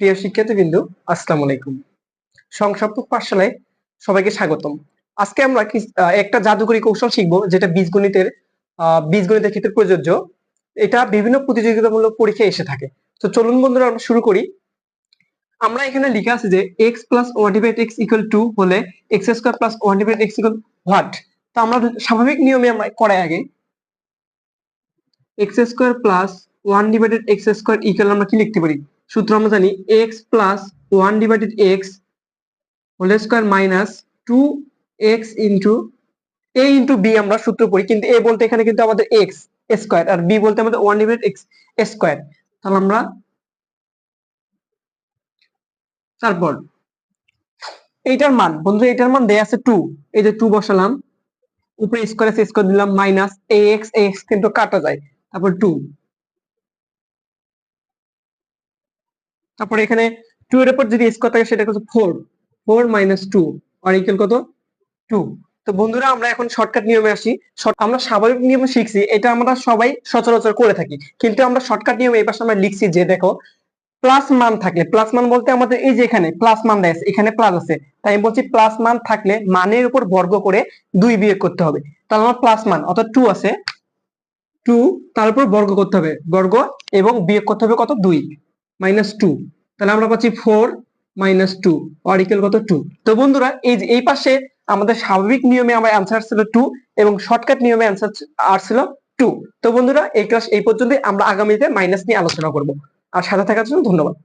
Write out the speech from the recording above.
প্রিয় শিক্ষার্থীবৃন্দু, আসসালামু আলাইকুম। সংসপ্তক পাঠশালায় সবাইকে স্বাগতম। আজকে আমরা একটা জাদুকরী কৌশল শিখব, যেটা বীজগণিতের বীজগণিতের ক্ষেত্রে প্রযোজ্য। এটা বিভিন্ন প্রতিযোগিতামূলক পরীক্ষায় এসে থাকে। তো চলুন বন্ধুরা, আমরা শুরু করি। আমরা এখানে লিখে আছে যে x plus one divide x equal to হলে x square plus one divide x equal what তো আমরা স্বাভাবিক নিয়মে আমরা করাই আগে। X square plus one divided x square equal আমরা কি লিখতে পারি? সূত্র আমরা জানি x plus one divided x whole square minus two x into a into b আমরা সূত্র পড়ি। কিন্তু এ বলতে এখানে কিন্তু আমাদের এক্স স্কোয়ার আর বি বলতে আমাদের ওয়ান ডিভাইড এক্স স্কোয়ার তাহলে আমরা তারপর এইটার মান বন্ধু এইটার মান দেয়া আছে টু এই যে টু বসালাম, উপরে স্কোয়ার আছে স্কোয়ার দিলাম মাইনাস এ এক্স এক্স কিন্তু কাটা যায়। তারপর টু তারপর এখানে টু এর উপর যদি স্কোয়ার থাকে সেটা হচ্ছে ফোর ফোর মাইনাস টু আর ইকুয়াল কত? টু তো বন্ধুরা, আমরা এখন শর্টকাট নিয়মে আসি। আমরা স্বাভাবিক নিয়মে শিখছি, এটা আমরা সবাই সচরাচর করে থাকি। কিন্তু আমরা শর্টকাট নিয়মে এই পাশে আমরা লিখছি যে দেখো প্লাস মান থাকলে প্লাস মান বলতে আমাদের এই যে এখানে প্লাস মান দেয় এখানে প্লাস আছে। তাই আমি বলছি প্লাস মান থাকলে মানের উপর বর্গ করে দুই বিয়োগ করতে হবে। তাহলে আমার প্লাস মান, অর্থাৎ টু আছে। টু তার উপর বর্গ করতে হবে। বর্গ এবং বিয়োগ করতে হবে কত? দুই। মাইনাস টু তাহলে আমরা পাচ্ছি ফোর মাইনাস টু অরিকেল কত টু তো বন্ধুরা, এই এই পাশে আমাদের স্বাভাবিক নিয়মে আমার অ্যান্সার ছিল টু এবং শর্টকাট নিয়মে অ্যান্সার আসছিল টু তো বন্ধুরা, এই ক্লাস এই পর্যন্তই। আমরা আগামীতে মাইনাস নিয়ে আলোচনা করব। আর সাথে থাকার জন্য ধন্যবাদ।